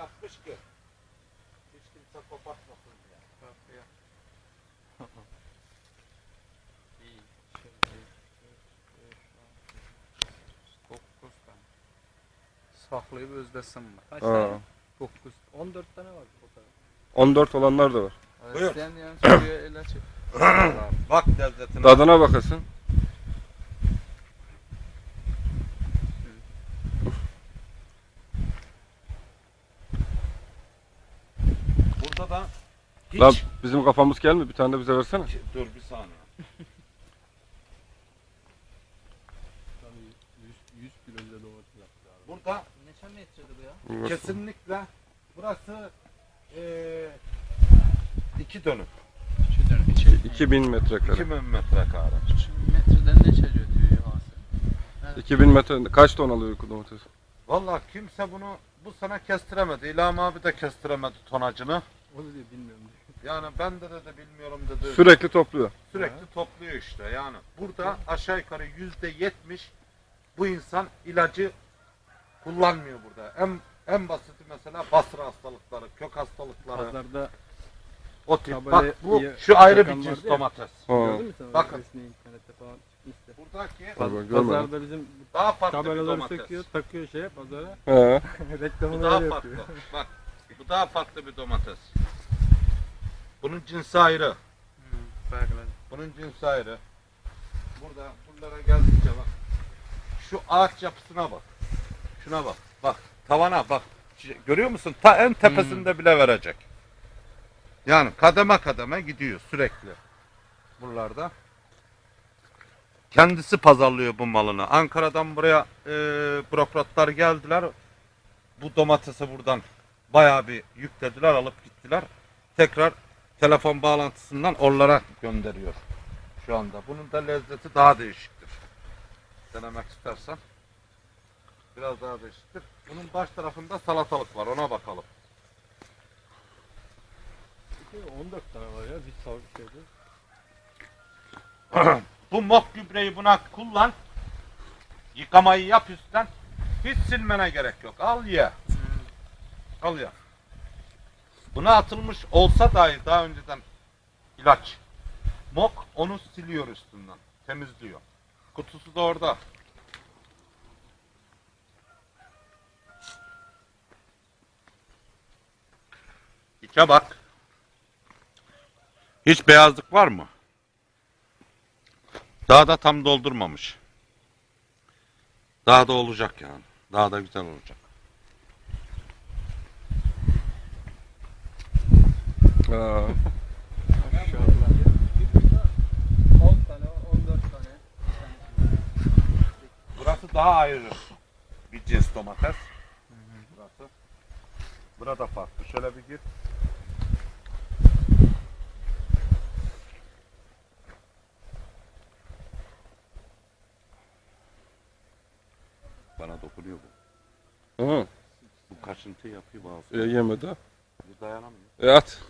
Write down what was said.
yapmış ki. Hiç kimse kopartmasın diye. İyi. Dokuz tane. Saklayıp özlesin mi? Kaç tane? Dokuz. On dört tane var fotoğraf. 14 olanlar da var. Buyur. Sen yani şuraya ele çek. Bak lezzetine. Tadına bakasın. Burada da hiç... Lan bizim kafamız gelmiyor. Bir tane de bize versene. Dur bir saniye. Tabii 100, 100 kilo bile domates yaptı abi. Burada Neçe metrede bu ya? kesinlikle burası eee iki dönüm. İki dönüm. İki, 2000 metrekare. 2000 metrekare. Şimdi metreden ne çeliyor diyor ya Hasan. 2000 metre kaç ton alıyor domates? Vallahi kimse bunu bu sene kestiremedi. İlham abi de kestiremedi tonacını. Onu diyor bilmiyorum diyor. Yani ben de de bilmiyorum dedi. Sürekli topluyor. Sürekli topluyor işte yani. Burada aşağı yukarı yüzde yetmiş bu insan ilacı kullanmıyor burada. En en basiti mesela basra hastalıkları, kök hastalıkları, Pazarda o tip. Bak bu şu ayrı yakan bir cins vardı ya. domates. Ha. gördün mü sen? Bakın. Resmi internette falan çıkmıştı. Buradaki Paz- görmedim. Pazarda bizim daha farklı bir tabelaları domates. söküyor, takıyor şeye pazara. He. Bu Reklamını daha öyle farklı. yapıyor. Bak bu daha farklı bir domates. Bunun cinsi ayrı. Bunun cinsi ayrı. Burada bunlara geldikçe bak. Şu ağaç yapısına bak. Şuna bak. Bak tavana bak. Görüyor musun? Ta en tepesinde bile verecek. Yani kademe kademe gidiyor sürekli. Buralarda. Kendisi pazarlıyor bu malını. Ankara'dan buraya e, bürokratlar geldiler. Bu domatesi buradan bayağı bir yüklediler, alıp gittiler. Tekrar telefon bağlantısından onlara gönderiyor şu anda. Bunun da lezzeti daha değişiktir. Denemek istersen. Biraz daha değişiktir. Bunun baş tarafında salatalık var. Ona bakalım. 14 tane var ya bir sağlık şeyde. Bu mok gübreyi buna kullan. Yıkamayı yap üstten. Hiç silmene gerek yok. Al ye. Al ye. Buna atılmış olsa dahi daha önceden ilaç. Mok onu siliyor üstünden. Temizliyor. Kutusu da orada. İçe bak. Hiç beyazlık var mı? Daha da tam doldurmamış. Daha da olacak yani. Daha da güzel olacak. Ha. Maşallah. 10 tane, 14 tane. Burası daha ayrı bir cins domates. Burası. Burada farklı. Şöyle bir gir. Bana dokunuyor bu. Hı. Bu kaşıntı yapıyor bazı. E, yemedi. Dayanamıyor. E at.